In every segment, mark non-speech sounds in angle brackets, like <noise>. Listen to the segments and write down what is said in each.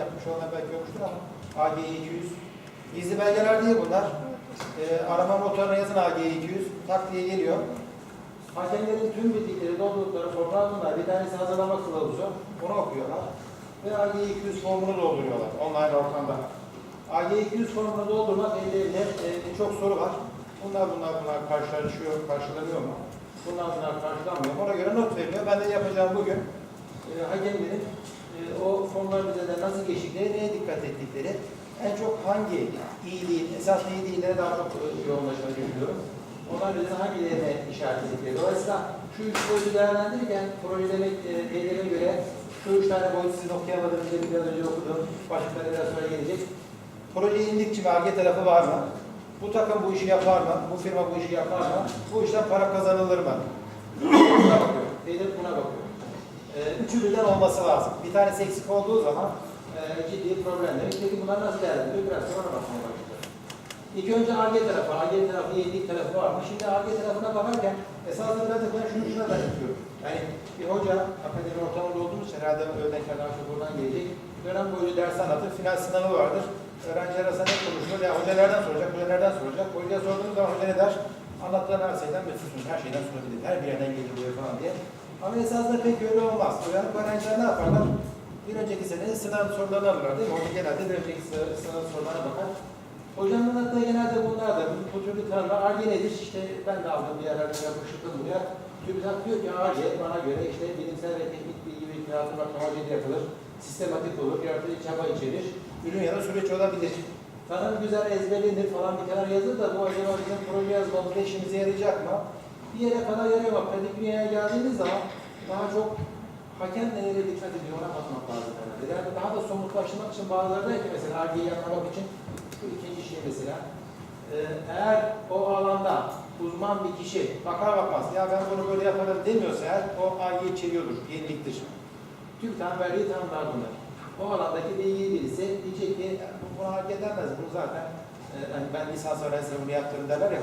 yapmış olanlar belki görmüştür ama AG 200. Gizli belgeler değil bunlar. Ee, arama motoruna yazın AG 200. Tak diye geliyor. Hakemlerin tüm bildikleri, doldurdukları formlar. Bir tanesi hazırlama kılavuzu. Onu okuyorlar. Ve AG 200 formunu dolduruyorlar online ortamda. AG 200 formunu doldurmak elleriyle e, çok soru var. Bunlar bunlar bunlar karşılaşıyor, karşılanıyor mu? Bunlar bunlar karşılanmıyor. Ona göre not veriliyor. Ben de yapacağım bugün e, hakemlerin e, o formların üzerinde nasıl geçtikleri, neye dikkat ettikleri, en çok hangi iyiliğin, esas iyiliğine daha çok yoğunlaşmayı düşünüyorum. Onlar üzerinde hangilerine işaret ettikleri. Dolayısıyla şu üç boyutu değerlendirirken projeleme, e, eyleme göre şu üç tane boyutu sizin okuyamadığınız gibi biraz önce okudum. Başlıkları biraz sonra gelecek. Proje indikçi ve arge tarafı var mı? Bu takım bu işi yapar mı? Bu firma bu işi yapar mı? Bu işten para kazanılır mı? Buna bakıyor. Hedef buna bakıyor. Ee, üçü birden olması lazım. Bir tanesi eksik olduğu zaman e, ciddi problemler. Peki bunlar nasıl değerlendiriyor? Biraz sonra bakmaya başlayacağız. İlk önce AG tarafı, AG tarafı, yenilik tarafı var mı? Şimdi AG tarafına bakarken esasında ben şunu şuna benziyorum. Yani bir hoca, akademi ortamında olduğumuz için herhalde öğrenciler daha çok buradan gelecek. Dönem boyunca ders anlatır, final sınavı vardır. Öğrenciler arasında ne konuşulur? Ya hoca nereden soracak, hoca nereden soracak? Hocaya sorduğunuz zaman hoca ne der? Anlatılan her şeyden mesutsunuz, her şeyden sorabilir, her bir yerden buraya falan diye. Ama esasında pek öyle olmaz. Uyanık öğrenciler ne yaparlar? Bir önceki sene sınav sorularını alırlar değil mi? Hoca genelde bir önceki sınav sorularına bakar. Hocanın anlattığı genelde bunlar bu, türlü tanımlar, arge nedir? İşte ben de aldım bir yerlerde yapıştırdım buraya. TÜBİTAK diyor ki arge bana göre işte bilimsel ve teknik bilgi ve ihtiyatı bakmacıyla yapılır. Sistematik olur, yaratıcı çaba içerir. Ürün ya da süreç olabilir. Tanım güzel ezberlenir falan bir kenara yazılır da bu acaba bizim proje yazmamızda işimize yarayacak mı? Bir yere kadar yarıyor bak. Dünyaya geldiğiniz zaman daha çok hakem nelere dikkat ediyor ona bakmak lazım. Yani daha da somutlaştırmak için bazıları der ki mesela argeyi anlamak için bu ikinci şey mesela. Ee, eğer o alanda uzman bir kişi bakar bakmaz ya ben bunu böyle yaparım demiyorsa eğer o argeyi içeriyordur, yeniliktir. TÜBİTAK'ın verdiği tanımlar bunlar. O alandaki bilgi birisi diyecek ki bu bunu hak edemez, bu zaten e, hani ben lisans öğrencisine bunu yaptım derler ya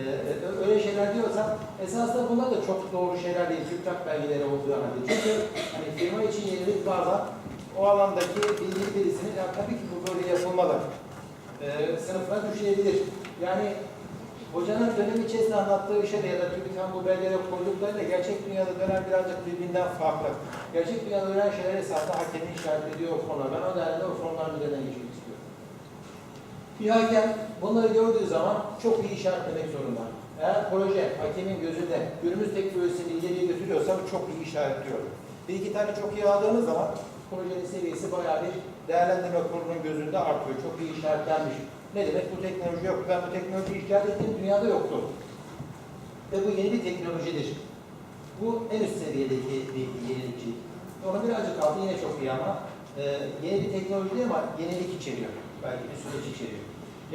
ö- öyle şeyler diyorsam esasında bunlar da çok doğru şeyler değil. TÜBİTAK belgeleri olduğu halde. Çünkü hani firma için yenilik bazen o alandaki bilgi birisinin ya tabii ki bu böyle yapılmalı. Ee, sınıfına düşebilir. Yani hocanın dönem içerisinde anlattığı şeyle ya da TÜBİTAK'ın bu belgelere koyduklarıyla gerçek dünyada dönen birazcık birbirinden farklı. Gerçek dünyada dönen şeyler esasında hakemin işaret ediyor o konular. Ben o nedenle o konuların üzerinden geçmek. Bir hakem bunları gördüğü zaman çok iyi işaretlemek zorunda. Eğer proje hakemin gözünde günümüz teknolojisini ileriye götürüyorsa çok iyi işaretliyor. Bir iki tane çok iyi aldığınız zaman projenin seviyesi bayağı bir değerlendirme kurulunun gözünde artıyor. Çok iyi işaretlenmiş. Ne demek? Bu teknoloji yok. Ben bu teknolojiyi işaret ettiğim dünyada yoktu. Ve bu yeni bir teknolojidir. Bu en üst seviyedeki bir yenilikçilik. Onu birazcık aldı yine çok iyi ama e, yeni bir teknoloji değil ama yenilik içeriyor. Belki bir süreç içeriyor.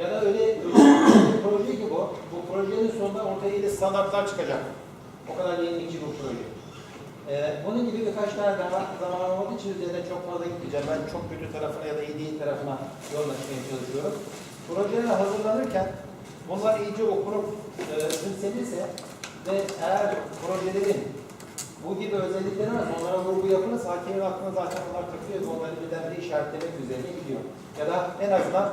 Ya da öyle, öyle proje ki bu, bu projenin sonunda ortaya yeni standartlar çıkacak. O kadar yenilikçi bu proje. Ee, bunun gibi birkaç tane daha zaman olduğu için üzerine çok fazla gitmeyeceğim. Ben çok kötü tarafına ya da iyi değil tarafına yoğunlaşmaya çalışıyorum. Projeler hazırlanırken bunlar iyice okunup e, ve eğer projelerin bu gibi özellikleri varsa onlara vurgu yapılırsa hakemin aklına zaten onlar takıyor ve onları birdenbire işaretlemek üzerine gidiyor. Ya da en azından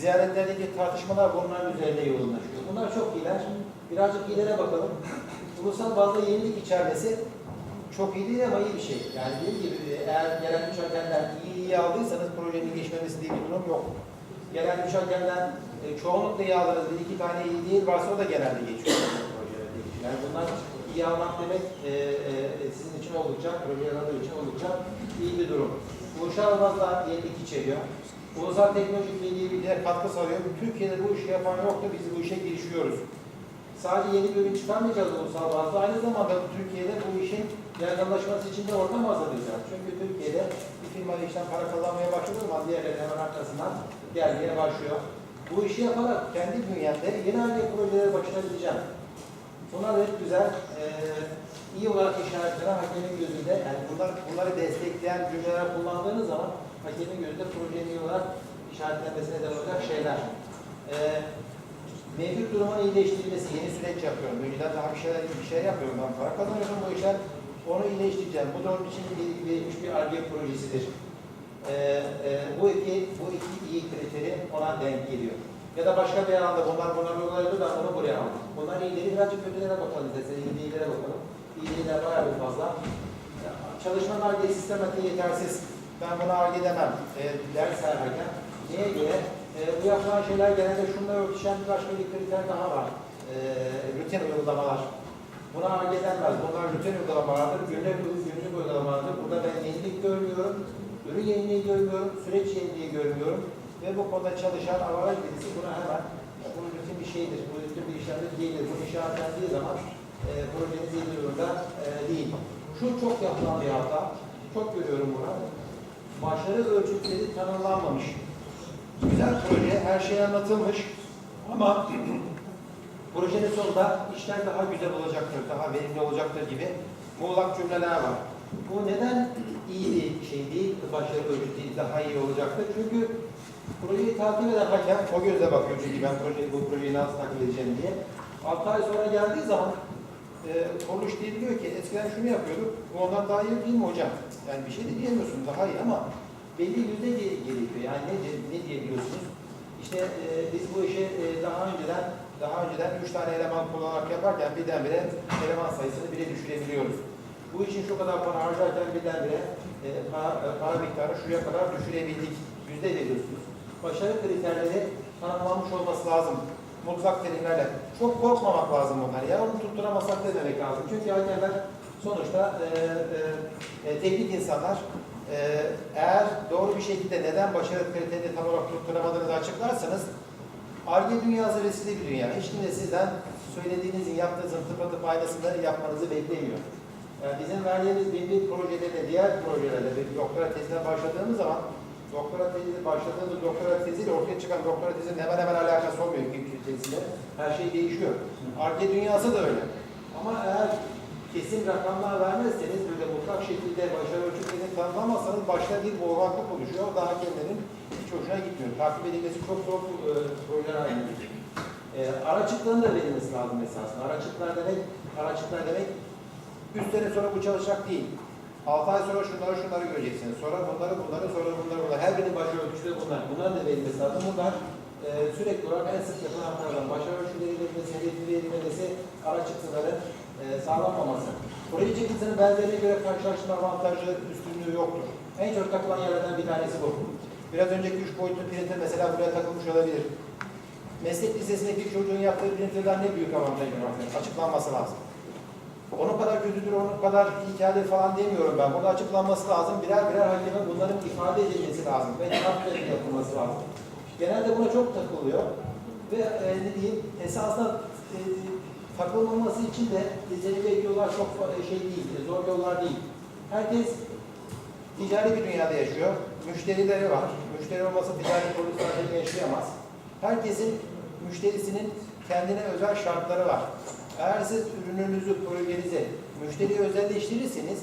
ziyaretlerdeki tartışmalar bunların üzerinde yoğunlaşıyor. Bunlar çok iyiler. Birazcık ilere bakalım. Ulusal bazda yenilik içermesi çok iyi değil ama iyi bir şey. Yani dediğim gibi eğer gelen üç iyi iyi aldıysanız projenin geçmemesi diye bir durum yok. Gelen üç e, çoğunlukla iyi aldınız, bir iki tane iyi değil varsa o da genelde geçiyor. Yani bunlar iyi almak demek e, e, sizin için oldukça, yazarları için oldukça iyi bir durum. Ulusal bazda yenilik içeriyor. Ulusal teknolojik bilgiye bir de katkı sağlıyor. Türkiye'de bu işi yapan yoktu, biz bu işe girişiyoruz. Sadece yeni bir ürün çıkarmayacağız ulusal bazda. Aynı zamanda Türkiye'de bu işin yaygınlaşması için de ortam hazırlayacağız. Çünkü Türkiye'de bir firma işten para kazanmaya başladığı zaman diğerleri hemen arkasından gelmeye başlıyor. Bu işi yaparak kendi bünyemde yeni halde projelere başına gideceğim. Bunlar hep güzel, eee, iyi olarak işaretlenen hakemin gözünde, yani bunlar, bunları destekleyen cümleler kullandığınız zaman hakemin gözünde projenin iyi olarak işaretlenmesine neden olacak şeyler. Eee mevcut durumun iyileştirilmesi, yeni süreç yapıyorum. Önceden daha bir şeyler bir şey yapıyorum ben para kazanıyorum bu işler. Onu iyileştireceğim. Bu da onun için verilmiş bir ARGE projesidir. e, e, bu iki bu iki iyi kriteri ona denk geliyor. Ya da başka bir alanda bunlar bunlar uygulayabilir ben bunu buraya aldım. Bunlar iyileri birazcık kötülere bakalım istersen iyilere bakalım. İyiliğiler bayağı bir fazla. Çalışma arge sistematiği yetersiz. Ben buna arge demem. E, ders herhalde. Neye göre? E, bu yapılan şeyler genelde şununla örtüşen başka bir kriter daha var. E, rutin uygulamalar. Buna arge denmez. Bunlar rutin uygulamalardır. Günlük, günlük uygulamalardır. Burada ben yenilik görmüyorum. Ürün yeniliği görmüyorum. Süreç yeniliği görmüyorum. Ve bu konuda çalışan avaraj birisi buna hemen "Ya bu rutin bir şeydir. Bu rutin bir işlemdir değildir. Bu işaretlendiği zaman e, projeniz iyi durumda e, değil. Şu çok yapılan bir hata. Çok görüyorum bunu. Başarı ölçütleri tanımlanmamış. Güzel proje, her şey anlatılmış ama <clears throat> projenin sonunda işler daha güzel olacaktır, daha verimli olacaktır gibi muğlak cümleler var. Bu neden iyi bir şey değil, başarı ölçütü daha iyi olacaktır? Çünkü projeyi takip eden hakem o gözle bakıyor çünkü ben projeyi, bu projeyi nasıl takip edeceğim diye. 6 ay sonra geldiği zaman e, kuruluş değil diyor ki eskiden şunu yapıyorduk, bu ondan daha iyi değil mi hocam? Yani bir şey de diyemiyorsun, daha iyi ama belli yüzde ge- gerekiyor. Yani ne, ne diyebiliyorsunuz? İşte e, biz bu işi e, daha önceden daha önceden üç tane eleman kullanarak yaparken birdenbire eleman sayısını bire düşürebiliyoruz. Bu için şu kadar para harcarken birdenbire e, para, e, para miktarı şuraya kadar düşürebildik. Yüzde veriyorsunuz. Başarı kriterleri tanımlanmış olması lazım. Mutlak terimlerle. Çok korkmamak lazım bunlar. Ya onu tutturamasak da demek lazım. Çünkü hakemler sonuçta e, e, e, teknik insanlar e, eğer doğru bir şekilde neden başarı kriterini tam olarak tutturamadığınızı açıklarsanız Arge dünyası riskli bir dünya. Hiç kimse sizden söylediğinizin yaptığınızın tıpatıp aynısını yapmanızı beklemiyor. Yani bizim verdiğimiz bir projede de diğer projelerde bir doktora tezine başladığımız zaman doktora tezi başladığımız doktora teziyle ortaya çıkan doktora tezinin hemen hemen alakası olmuyor ikinci teziyle. Her şey değişiyor. Arge dünyası da öyle. Ama eğer kesin rakamlar vermezseniz böyle mutlak şekilde başarı ölçütlerini tanımlamazsanız başta bir boğulaklık oluşuyor. O da hakemlerin hiç hoşuna gitmiyor. Takip edilmesi çok zor e, projeler haline geliyor. E, araçlıkların da verilmesi lazım esasında. Araçlıklar demek, araçlıklar demek 3 sene sonra bu çalışacak değil. 6 ay sonra şunları şunları göreceksiniz. Sonra bunları bunları sonra bunları bunları. Her birinin başı ölçüleri bunlar. Bunların da verilmesi lazım. Bunlar e, sürekli olarak en sık yapılan hatalardan başa ölçüleri verilmesi, hedefli verilmesi, araç çıktıların e, sağlanmaması. Proje çıktısının benzerine göre karşılaştırma avantajı, üstünlüğü yoktur. En çok takılan yerlerden bir tanesi bu. Biraz önceki üç boyutlu printer mesela buraya takılmış olabilir. Meslek lisesindeki çocuğun yaptığı printerden ne büyük avantajı var? Açıklanması lazım. Onun kadar kötüdür, onun kadar hikayedir falan demiyorum ben. Burada açıklanması lazım. Birer birer hakeme bunların ifade edilmesi lazım. Ve takdir yapılması lazım. Genelde buna çok takılıyor. Ve e, ne diyeyim, esasında e, takılmaması için de lisedeki yollar çok fa- şey değil, e, zor yollar değil. Herkes ticari bir dünyada yaşıyor. Müşterileri var. Müşteri olmasa ticari politikada yaşayamaz. Herkesin müşterisinin kendine özel şartları var. Eğer siz ürününüzü, projenizi müşteriye özelleştirirseniz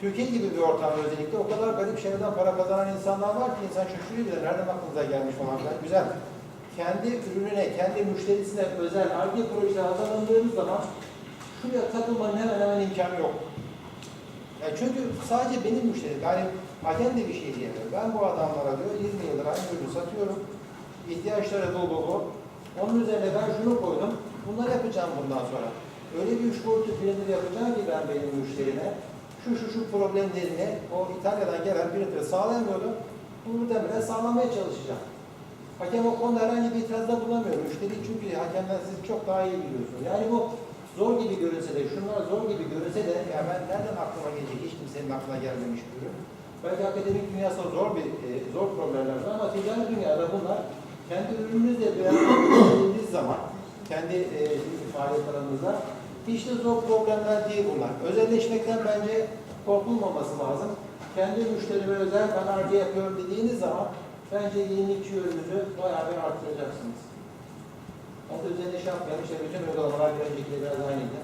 Türkiye gibi bir ortamda özellikle o kadar garip şeylerden para kazanan insanlar var ki insan şaşırıyor bile nereden aklınıza gelmiş falan filan. Güzel. Kendi ürününe, kendi müşterisine özel ARGE projesi hazırlandığınız zaman şuraya takılmanın hemen hemen imkanı yok. Ya çünkü sadece benim müşterim. Yani hakem de bir şey diyemiyor. Ben bu adamlara diyor 20 yıldır aynı ürünü satıyorum. İhtiyaçları bu bu. Onun üzerine ben şunu yapacağım bundan sonra. Öyle bir üç boyutlu printer yapacağım ki ben benim müşterime şu şu şu problemlerini o İtalya'dan gelen printer sağlayamıyordu. Bunu demire sağlamaya çalışacağım. Hakem o konuda herhangi bir itirazda bulunamıyor. Müşteri çünkü hakemden siz çok daha iyi biliyorsunuz. Yani bu zor gibi görünse de, şunlar zor gibi görünse de, ya ben nereden aklıma gelecek, hiç kimsenin aklına gelmemiş bir ürün. Belki akademik dünyasında zor bir, e, zor problemler var ama ticari dünyada bunlar kendi ürününüzle beraber zaman, kendi e, faaliyet alanınızda hiç de zor problemler değil bunlar. Özelleşmekten bence korkulmaması lazım. Kendi müşterime özel ben harcı yapıyorum dediğiniz zaman bence yenilikçi ürününüzü bayağı bir arttıracaksınız. Onu da şey yapmayalım. İşte bütün uygulamalar bir öncekiyle biraz aynıydı.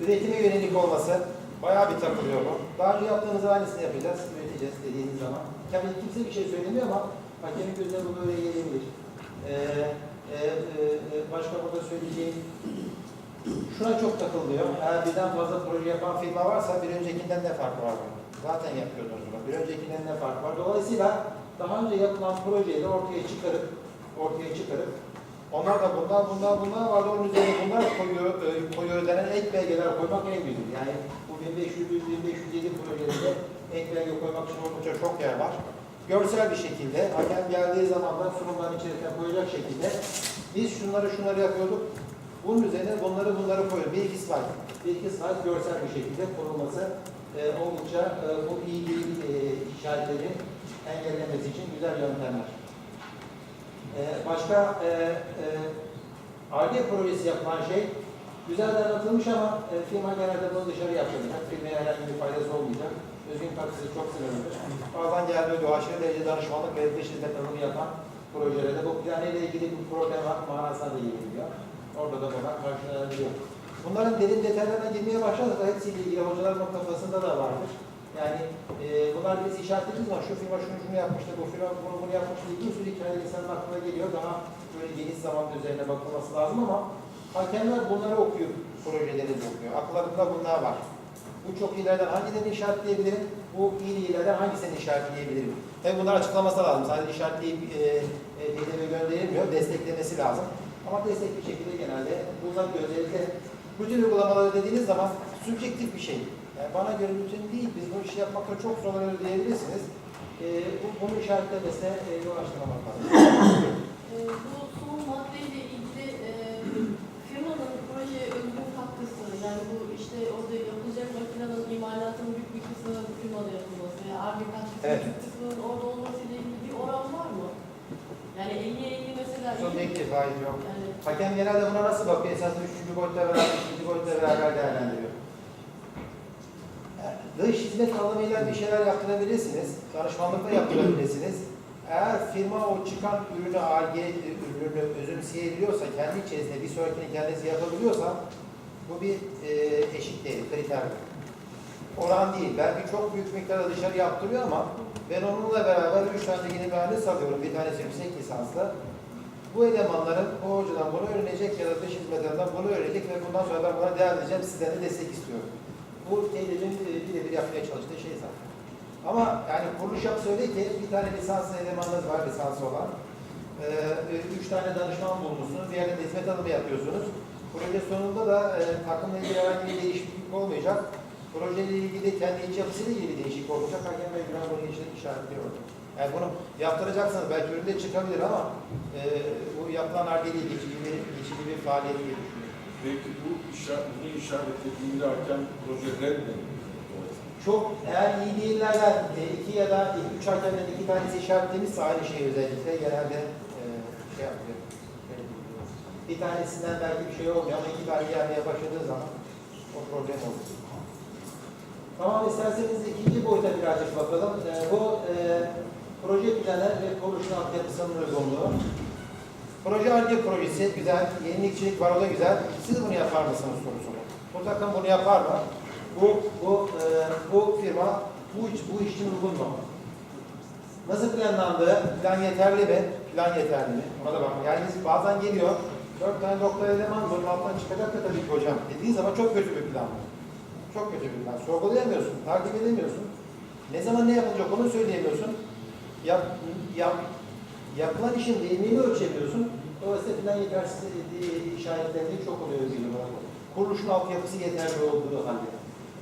Üretime yönelik olması bayağı bir takılıyor bu. Daha önce yaptığımızın aynısını yapacağız, üreteceğiz dediğiniz zaman. Tabii kimse bir şey söylemiyor ama hakemin gözüne bu böyle gelebilir. Ee, e, e, e, başka burada söyleyeceğim <clears throat> şuna çok takılıyor. Eğer birden fazla proje yapan firma varsa bir öncekinden ne farkı var bunun? Zaten yapıyordunuz bunu. Bir öncekinden ne fark var? Dolayısıyla daha önce yapılan projeyi de ortaya çıkarıp ortaya çıkarıp onlar da bunlar, bunlar, bunlar vardı. Onun üzerine bunlar koyuyor, e, koyuyor denen ek belgeler koymak en güzel. Yani bu 1500, 1507 projelerinde ek belge koymak için oldukça çok yer var. Görsel bir şekilde, hakem geldiği zaman da sunumların içerisine koyacak şekilde biz şunları şunları yapıyorduk. Bunun üzerine bunları bunları koyuyor. Bir iki slide. Bir iki slide görsel bir şekilde konulması e, oldukça e, bu iyi değil e, işaretleri engellemesi için güzel yöntemler. E, başka e, e, ARGE projesi yapılan şey güzel de anlatılmış ama e, firma genelde bunu dışarı yapacak. Firmaya herhangi bir faydası olmayacak. Özgün katkısı çok sınırlıdır. Bazen gelmiyor aşırı derece danışmanlık ve dış hizmet alımı yapan projelerde bu planıyla ilgili bir problem var, manasına da geliyor. Orada da buna karşılanabiliyor. Bunların derin detaylarına girmeye başladık da hepsiyle ilgili hocaların kafasında da vardır. Yani e, bunlar biz işaretlediğimiz zaman şu firma şunu şunu yapmıştı, bu firma bunu bunu yapmıştı bir sürü hikaye insanın aklına geliyor. Daha böyle geniş zaman üzerine bakılması lazım ama hakemler bunları okuyup projeleri okuyor. Akıllarında bunlar var. Bu çok iyilerden hangilerini işaretleyebilirim? Bu iyi iyilerden hangisini işaretleyebilirim? Tabii bunlar açıklaması lazım. Sadece işaretleyip e, e, hedeve gönderilmiyor. Desteklemesi lazım. Ama destek bir şekilde genelde bunlar özellikle bütün uygulamaları dediğiniz zaman subjektif bir şey. Yani bana göre bütün değil, biz bu işi yapmakta çok zorlanıyoruz diyebilirsiniz. E, bu, bunu işaretlemesine e, yol açtırmamak lazım. Ee, Bu son maddeyle ilgili e, firmanın projeye özgün katkısı, yani bu işte orada yapılacak makinenin imalatının büyük bir kısmının firmada yapılması veya arge katkısı Evet. orada olmasıyla ilgili bir oran var mı? Yani 50'ye 50 mesela. Subjektif, hayır yok. Yani Hakem genelde buna nasıl bakıyor? Esasında üçüncü boyutta beraber, ikinci boyutta beraber değerlendiriyor. Dış hizmet alımıyla bir şeyler yaptırabilirsiniz. Danışmanlıkla yaptırabilirsiniz. Eğer firma o çıkan ürünü, ARGE ürünü özümseyebiliyorsa, kendi içerisinde bir sonrakini kendisi yapabiliyorsa bu bir e, eşik değil, kriter. Oran değil. Belki çok büyük miktarda dışarı yaptırıyor ama ben onunla beraber üç tane yeni mühendis alıyorum. Bir tanesi yüksek lisanslı. Bu elemanların o hocadan bunu öğrenecek ya da dış hizmetlerinden bunu öğrenecek ve bundan sonra ben buna devam edeceğim. Sizden de destek istiyorum. Bu TED'in birebir yapmaya çalıştığı şey zaten. Ama yani kuruluş yapısı öyle ki bir tane lisanslı elemanınız var lisansı olan. Ee, üç tane danışman bulmuşsunuz. Bir yerde hizmet alımı yapıyorsunuz. Proje sonunda da e, takımla ilgili herhangi bir değişiklik olmayacak. Projeyle ilgili kendi iç yapısıyla ilgili değişiklik olacak. Hakem Bey Güven bunu işaretliyor. Yani bunu yaptıracaksınız. Belki üründe çıkabilir ama e, bu yapılan arge değil, geçici bir, geçici bir faaliyet diye düşünüyorum. Peki bu işaret, bunu işaretlediğinde hakem projeler mi? Çok eğer iyi değillerden iki ya da üç hakemden iki tanesi işaretlemişse aynı şey özellikle genelde e, şey yapıyor. Bir tanesinden belki bir şey olmuyor ama iki tane gelmeye başladığı zaman o problem olur. Tamam isterseniz ikinci boyuta birazcık bakalım. E, bu e, proje planı ve kuruluşun altyapısının uygunluğu. Proje ARGE projesi güzel, yenilikçilik var o da güzel. Siz bunu yapar mısınız sorusu. Bu takım bunu yapar mı? Bu bu e, bu firma bu iş bu iş için uygun mu? Nasıl planlandı? Plan yeterli mi? Plan yeterli mi? Ona da bakın. Yani bazen geliyor, dört tane doktor eleman bunun altından çıkacak da tabii ki hocam dediği zaman çok kötü bir plan. bu. Çok kötü bir plan. Sorgulayamıyorsun, takip edemiyorsun. Ne zaman ne yapılacak onu söyleyemiyorsun. Yap, yap, yapılan işin verimliliğini ölçemiyorsun. Dolayısıyla plan yetersizliği işaretlerinde çok oluyor bir olarak. Kuruluşun altyapısı yeterli olduğu halde.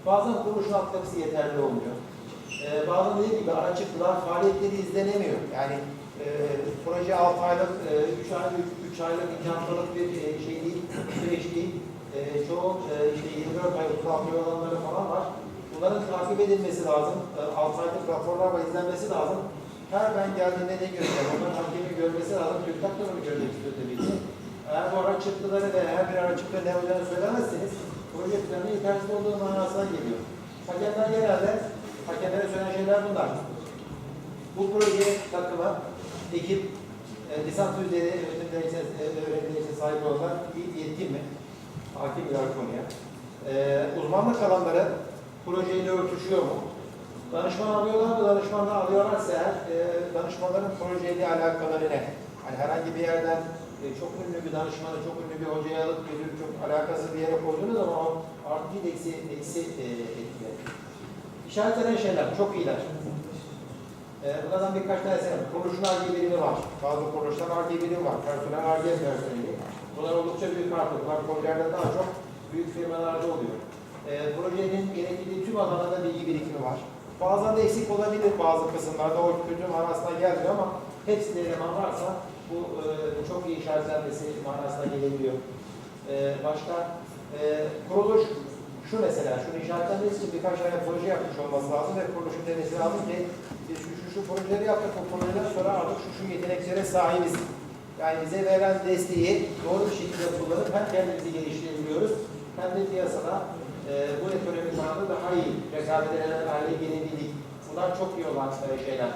Bazen kuruluşun altyapısı yeterli olmuyor. Ee, bazen dediğim gibi ara çıktılar, faaliyetleri izlenemiyor. Yani e, proje 6 aylık, 3 aylık, 3 aylık, 2 haftalık bir e, şey değil, süreç değil. E, çoğu e, işte 24 ay, 36 ay olanları falan var. Bunların takip edilmesi lazım. E, 6 aylık raporlarla izlenmesi lazım. Her ben geldiğinde ne göreceğim? Onların hakemi görmesi lazım. TÜRKTAK da bunu görmek istiyor tabii ki. Eğer bu ara çıktıları ve her bir ara çıktığı ne olacağını söylemezseniz proje planı yetersiz olduğu manasına geliyor. Hakemler genelde hakemlere söylenen şeyler bunlar. Bu proje takıma ekip e, lisans üzeri öğretim derecesi, e, öğretim derecesine sahip olanlar iyi yetkin mi? Hakim bir konuya. E, uzmanlık alanları projeyle örtüşüyor mu? Danışman alıyorlar mı? Danışmanlar alıyorlarsa eğer e, danışmanların projeyle alakaları ne? Hani herhangi bir yerden e, çok ünlü bir danışmanı, çok ünlü bir hocaya alıp götürüp çok alakasız bir yere koyduğunuz zaman o artı değil eksi, eksi e, etkiler. İşaretlenen şeyler çok iyiler. Ee, bunlardan birkaç tanesi. Kuruluşun ARGE birimi var. Bazı kuruluşların ARGE birimi var. Personel ARGE personeli. Bunlar oldukça büyük artık. Bunlar projelerden daha çok büyük firmalarda oluyor. Ee, projenin gerektiği tüm alanlarda bilgi birikimi var. Bazen de eksik olabilir bazı kısımlarda. O kötü manasına gelmiyor ama hepsinde eleman varsa bu e, çok iyi işaretlenmesi manasına gelebiliyor. Ee, başka e, kuruluş şu mesela, şunu işaretlenmesi için birkaç tane proje yapmış olması lazım ve kuruluşun demesi lazım ki biz şu şu, şu projeleri yaptık, bu projeden sonra artık şu şu yeteneklere sahibiz. Yani bize verilen desteği doğru bir şekilde kullanıp hem kendimizi geliştirebiliyoruz hem de piyasada e, bu ekonomik anlamda daha iyi rekabet eden hale gelebildik. Bunlar çok iyi olan e, şeyler.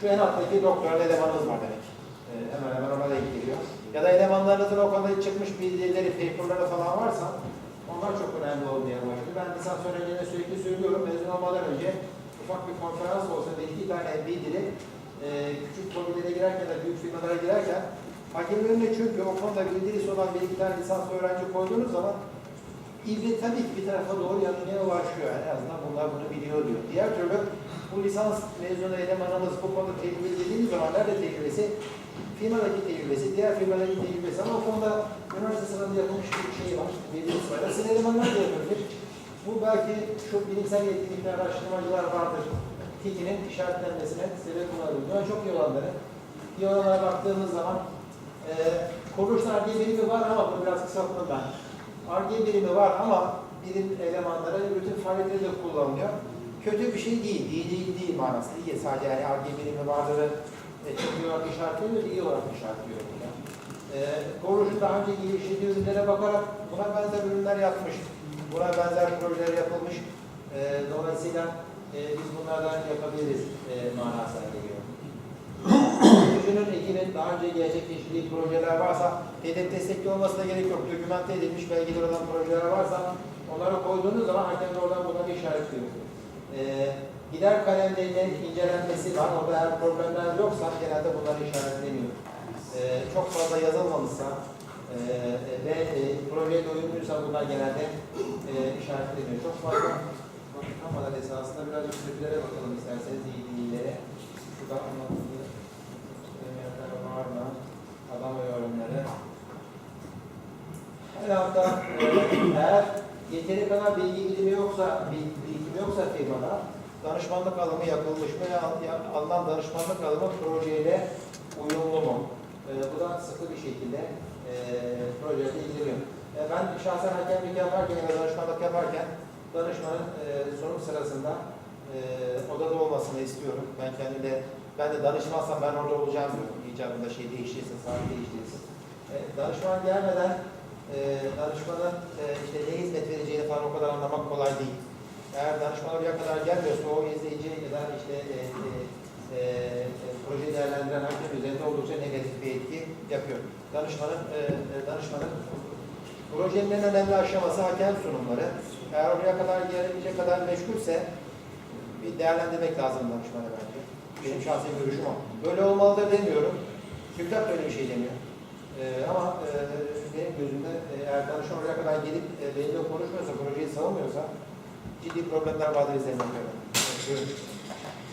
Şu en alttaki doktoral elemanımız var demek. E, hemen hemen ona denk geliyor. Ya da elemanlarınızın o konuda çıkmış bildirileri, paperları falan varsa onlar çok önemli olmaya başladı. Ben lisans öğrencilerine sürekli söylüyorum. Mezun olmadan önce ufak bir konferans olsa bir iki tane bildiri e, küçük kobilere girerken de büyük firmalara girerken hakemlerin de çünkü o konuda bildirisi olan bir iki tane lisans öğrenci koyduğunuz zaman İbret tabii ki bir tarafa doğru yanılmaya başlıyor. En azından bunlar bunu biliyor diyor. Diğer türlü bu lisans mezunu elemanımız bu konuda tecrübeli dediğimiz zaman nerede tecrübesi? Firmadaki tecrübesi, diğer firmadaki tecrübesi ama o konuda üniversite sınavında yapılmış bir şey var, bildiğiniz var. Elemanlar da yapabilir. Bu belki şu bilimsel yetkinlikli araştırmacılar vardır. TİK'inin işaretlenmesine sebep olabilir. Bunlar çok iyi olanları. İyi baktığımız zaman e, kuruluşlar diye birimi var ama bunu biraz kısalttım ben. ARGE birimi var ama birim elemanları bütün faaliyetleri de kullanılıyor. Kötü bir şey değil, iyi değil, değil manası. İyi sadece yani ARGE birimi vardır, e, iyi olarak işaretlemiyor, iyi olarak işaretliyor burada. E, Koruş'un daha önce geliştirdiği ürünlere bakarak buna benzer ürünler yapmış, buna benzer projeler yapılmış. E, dolayısıyla e, biz bunlardan yapabiliriz e, manasına geliyor. Ürünün ekibin daha önce gerçekleştirdiği projeler varsa hedef destekli olmasına gerek yok. Dokümante edilmiş belgeler olan projeler varsa onları koyduğunuz zaman de oradan bunları işaretliyor. Ee, gider kalemlerinin incelenmesi var. Orada eğer problemler yoksa genelde bunlar işaretleniyor. Ee, çok fazla yazılmamışsa e, ve e, projeye de uyumluysa bunlar genelde e, işaretleniyor. Çok fazla bakamadan esasında birazcık sürülere bakalım isterseniz iyi değillere. Şurada anlatıldığı Örnekler var mı? Adam ve yorumları. Herhalde eğer yeteri kadar bilgi birimi yoksa, bil- bilgi yoksa firmada danışmanlık alımı yapılmış mı? Ya- ya- Alınan danışmanlık alımı projeyle uyumlu mu? Ee, bu da sıkı bir şekilde e, projeyle ilgileniyor. E, ben şahsen hakemlik yaparken ya da danışmanlık yaparken danışmanın e, sunum sırasında e, odada olmasını istiyorum. Ben kendimde ben de danışmazsam ben orada olacağım diyorum. İcabında şey değiştirirsin, sahibi değiştirirsin. E, danışman gelmeden e, danışmanın e, işte ne hizmet vereceğini falan o kadar anlamak kolay değil. Eğer danışman oraya kadar gelmiyorsa o izleyici ya da işte e, e, e, e, proje değerlendiren hakem üzerinde oldukça negatif bir etki yapıyor. Danışmanın e, e, danışmanın projenin en önemli aşaması hakem sunumları. Eğer oraya kadar gelecek kadar meşgulse bir değerlendirmek lazım danışmanı bence. Benim şahsi görüşüm o. Böyle olmalıdır demiyorum. TÜKTAP da öyle bir şey demiyor. Ee, ama e, benim gözümde e, eğer danışman oraya kadar gelip e, benimle konuşmuyorsa, projeyi savunmuyorsa ciddi problemler vardır izlemek Evet,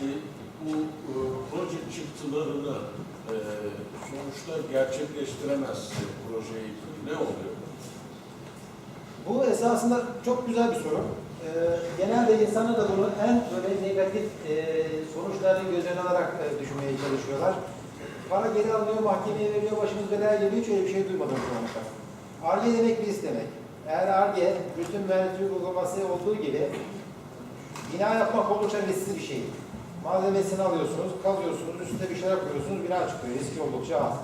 buyurun. E, bu e, proje çıktılarını e, sonuçta gerçekleştiremezse projeyi ne oluyor? Bu esasında çok güzel bir soru. Ee, genelde insanlar da bunu en böyle negatif e, sonuçlarını göz önüne alarak e, düşünmeye çalışıyorlar. Para geri alınıyor, mahkemeye veriyor, başımız belaya geliyor. Hiç öyle bir şey duymadım şu ana kadar. ARGE demek biz demek. Eğer ARGE, bütün mühendislik uygulaması olduğu gibi bina yapmak oldukça risksiz bir şey. Malzemesini alıyorsunuz, kazıyorsunuz, üstüne bir şeyler koyuyorsunuz, bina çıkıyor. Riski oldukça az.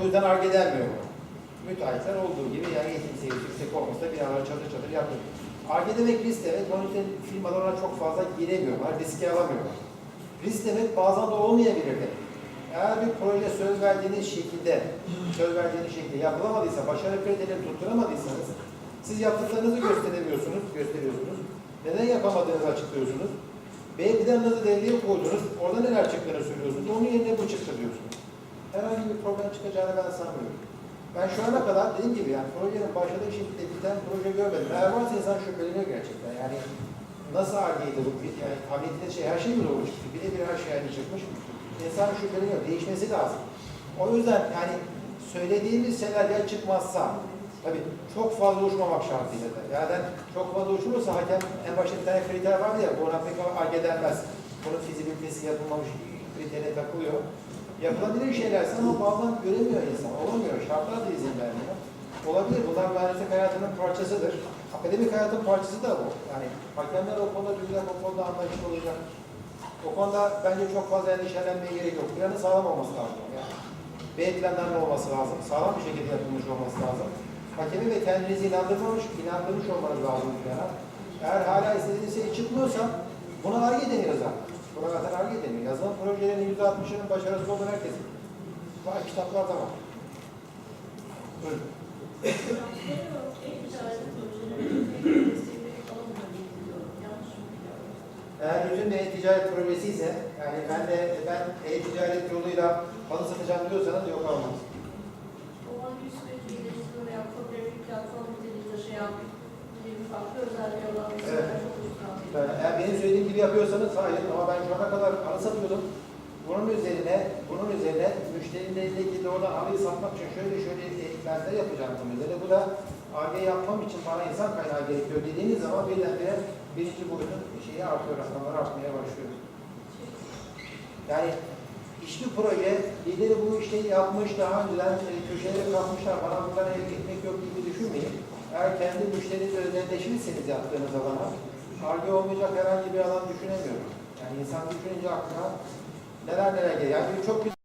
O yüzden ARGE denmiyor bu. Müteahhitler olduğu gibi yani eğitim seviyesi yüksek binaları çatır çatır yapıyor. ARGE demek risk demek. Onun için firmalar ona çok fazla giremiyorlar, riske alamıyorlar. Risk demek bazen de olmayabilir demek. Eğer bir proje söz verdiğiniz şekilde, söz verdiğiniz şekilde yapılamadıysa, başarı kriterlerini tutturamadıysanız, siz yaptıklarınızı gösteremiyorsunuz, gösteriyorsunuz. Neden yapamadığınızı açıklıyorsunuz. B planınızı devreye koydunuz, orada neler çıktığını söylüyorsunuz, onun yerine bu çıktı diyorsunuz. Herhangi bir problem çıkacağını ben sanmıyorum. Ben şu ana kadar dediğim gibi yani projenin başladığı şekilde biten proje görmedim. Eğer varsa insan şüpheleniyor gerçekten. Yani nasıl haldeydi bu? Yani ettiğiniz şey her şey mi doğru çıktı? Bir de bir her şey aynı çıkmış. İnsan şüpheleniyor. Değişmesi lazım. O yüzden yani söylediğimiz şeyler ya çıkmazsa tabii çok fazla uçmamak şartıyla da. Yani çok fazla uçulursa hakem en başta bir tane kriter vardı ya buna pek arge denmez. Bunun fizibilitesi yapılmamış kriterine takılıyor. Yapılabilir şeylerse ama bazen göremiyor insan. Olamıyor. Şartlar da izin vermiyor. Olabilir. Bunlar mühendislik hayatının parçasıdır. Akademik hayatın parçası da bu. Yani hakemler o konuda düzgün, o konuda anlayışlı olacak. O konuda bence çok fazla endişelenmeye gerek yok. Planın sağlam olması lazım. Yani B planlarının olması lazım. Sağlam bir şekilde yapılmış olması lazım. Hakemi ve kendinizi inandırmamış, inandırmış olmanız lazım plana. Eğer hala istediğiniz şey çıkmıyorsa buna arge deniyor zaten. Buna zaten arge deniyor. Yazılan projelerin %60'ının başarısız olduğunu herkes. Var kitaplarda var. Eğer bütün bir e-ticaret projesi ise, yani ben de ben e-ticaret yoluyla halı satacağım diyorsanız yok olmaz. Olan eğer benim söylediğim gibi yapıyorsanız hayır ama ben şu ana kadar halı satıyordum. Bunun üzerine, bunun üzerine müşteriyle ilgili doğrudan halıyı satmak için şöyle şöyle eklentiler yapacağım bunun üzerine. Bu da AG yapmam için bana insan kaynağı gerekiyor dediğiniz zaman birdenbire birinci boyutun şeyi artıyor, rakamlar artmaya başlıyor. Yani hiçbir proje lideri bu işi yapmış, daha önceden e, köşeleri kapmışlar, bana bundan elde etmek yok gibi düşünmeyin. Eğer kendi müşterinizle özelleşirseniz yaptığınız alana, arge olmayacak herhangi bir alan düşünemiyorum. Yani insan düşününce aklına neler neler geliyor. Yani çok güzel